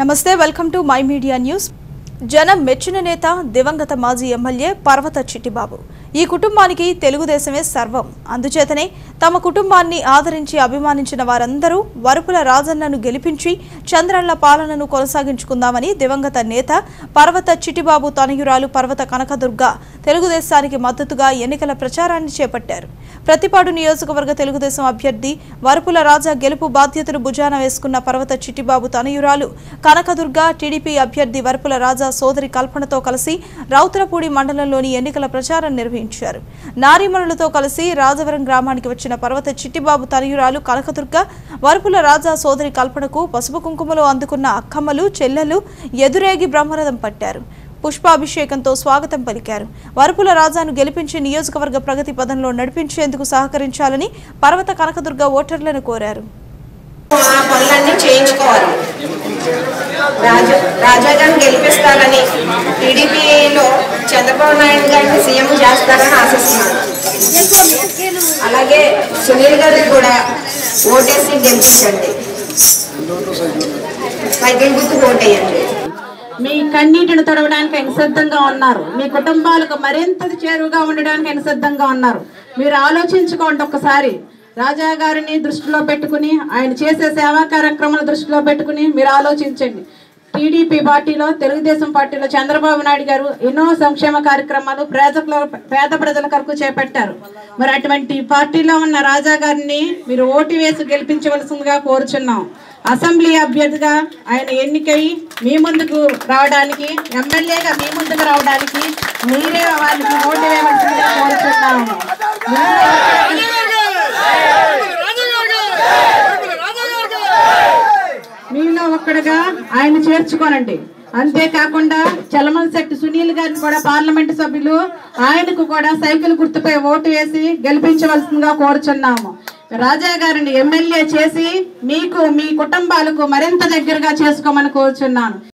నమస్తే welcome to my media news. జనం మెచ్చిన నేత దివంగత మాజీ ఎమ్మెల్యే పర్వత చిట్టిబాబు. ఈ కుటుంబానికి తెలుగుదేశమే సర్వం. అందుచేతనే తమ కుటుంబాన్ని ఆదరించి అభిమానించిన వారందరూ వరుపుల రాజన్నను గెలిపించి చంద్రన్ల పాలనను కొనసాగించుకుందామని దివంగత నేత పర్వత చిట్టిబాబు తనయురాలు పర్వత కనకదుర్గ తెలుగుదేశానికి మద్దతుగా ఎన్నికల ప్రచారాన్ని చేపట్టారు. ప్రతిపాడు నియోజకవర్గ తెలుగుదేశం అభ్యర్థి వరుపుల రాజా గెలుపు బాధ్యతను భుజాన వేసుకున్న పర్వత చిట్టిబాబు తనయురాలు కనకదుర్గ టీడీపీ అభ్యర్థి వరుపుల రాజా సోదరి కల్పనతో కలిసి రౌతులపూడి మండలంలోని ఎన్నికల ప్రచారం నిర్వహించారు. నారీమణులతో కలిసి రాజవరం గ్రామానికి వచ్చిన పర్వత చిట్టిబాబు తనయురాలు కనకదుర్గ వరపుల రాజా సోదరి కల్పనకు పసుపు కుంకుమలు అందుకున్న అక్కమ్మలు చెల్లెలు ఎదురేగి బ్రహ్మరథం పట్టారు. పుష్పాభిషేకంతో స్వాగతం పలికారు. వరపుల రాజాను గెలిపించి నియోజకవర్గ ప్రగతి పదంలో నడిపించేందుకు సహకరించాలని పర్వత కనకదుర్గ ఓటర్లను కోరారు. చేయించుకోవాలి. రాజా రాజా గారిని గెలిపిస్తారని టీడీపీలో చంద్రబాబు నాయుడు గారిని సీఎం చేస్తారని ఆశిస్తున్నాను. అలాగే సునీల్ గారికి కూడా ఓటేసి గెలిపించండి. సైకిల్ గుర్తు ఓటేయండి. మీ కన్నీటిని తొడవడానికి ఆయన సిద్ధంగా ఉన్నారు. మీ కుటుంబాలకు మరింత చేరువుగా ఉండడానికి ఆయన సిద్ధంగా ఉన్నారు. మీరు ఆలోచించుకోండి ఒక్కసారి. రాజా గారిని దృష్టిలో పెట్టుకుని ఆయన చేసే సేవా కార్యక్రమాలు దృష్టిలో పెట్టుకుని మీరు ఆలోచించండి. టీడీపీ పార్టీలో తెలుగుదేశం పార్టీలో చంద్రబాబు నాయుడు గారు ఎన్నో సంక్షేమ కార్యక్రమాలు ప్రజల పేద ప్రజల కొరకు చేపట్టారు. మరి అటువంటి పార్టీలో ఉన్న రాజా గారిని మీరు ఓటు వేసి గెలిపించవలసిందిగా కోరుచున్నాం. అసెంబ్లీ అభ్యర్థిగా ఆయన ఎన్నికై మీ ముందుకు రావడానికి ఎమ్మెల్యేగా మీ ముందుకు రావడానికి మీరే వాళ్ళకి ఓటు వేయవలసిందిగా కోరుచున్నాము మీలో ఒక్కడుగా ఆయన చేర్చుకోనండి. అంతేకాకుండా చలమల్ శెట్టి సునీల్ గారిని కూడా పార్లమెంట్ సభ్యులు ఆయనకు కూడా సైకిల్ గుర్తుపై ఓటు వేసి గెలిపించవలసిందిగా కోరుచున్నాము. రాజా గారిని ఎమ్మెల్యే చేసి మీకు మీ కుటుంబాలకు మరింత దగ్గరగా చేసుకోమని కోరుచున్నాను.